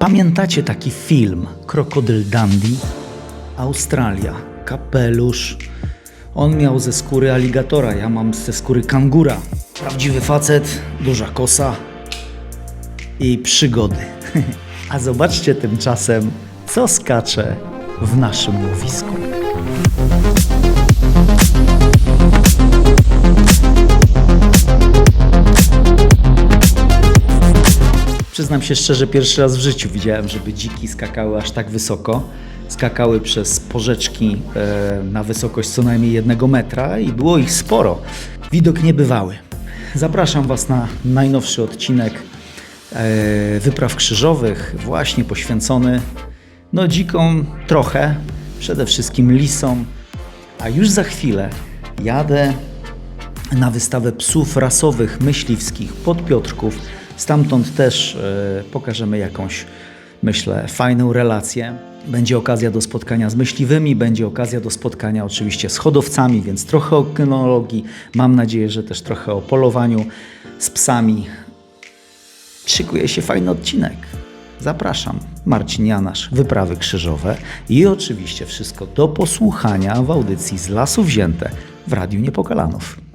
Pamiętacie taki film Krokodyl Dandy? Australia, kapelusz. On miał ze skóry aligatora, ja mam ze skóry kangura. Prawdziwy facet, duża kosa i przygody. A zobaczcie tymczasem, co skacze w naszym łowisku. Przyznam się szczerze, pierwszy raz w życiu widziałem, żeby dziki skakały aż tak wysoko. Skakały przez porzeczki e, na wysokość co najmniej jednego metra i było ich sporo. Widok niebywały. Zapraszam Was na najnowszy odcinek e, wypraw krzyżowych, właśnie poświęcony no dzikom trochę, przede wszystkim lisom, a już za chwilę jadę na wystawę psów rasowych, myśliwskich pod Piotrków. Stamtąd też e, pokażemy jakąś, myślę, fajną relację. Będzie okazja do spotkania z myśliwymi, będzie okazja do spotkania oczywiście z hodowcami, więc trochę o kynologii. Mam nadzieję, że też trochę o polowaniu z psami. Szykuje się fajny odcinek. Zapraszam. Marcin Janasz, Wyprawy Krzyżowe i oczywiście wszystko do posłuchania w audycji z lasu wzięte w Radiu Niepokalanów.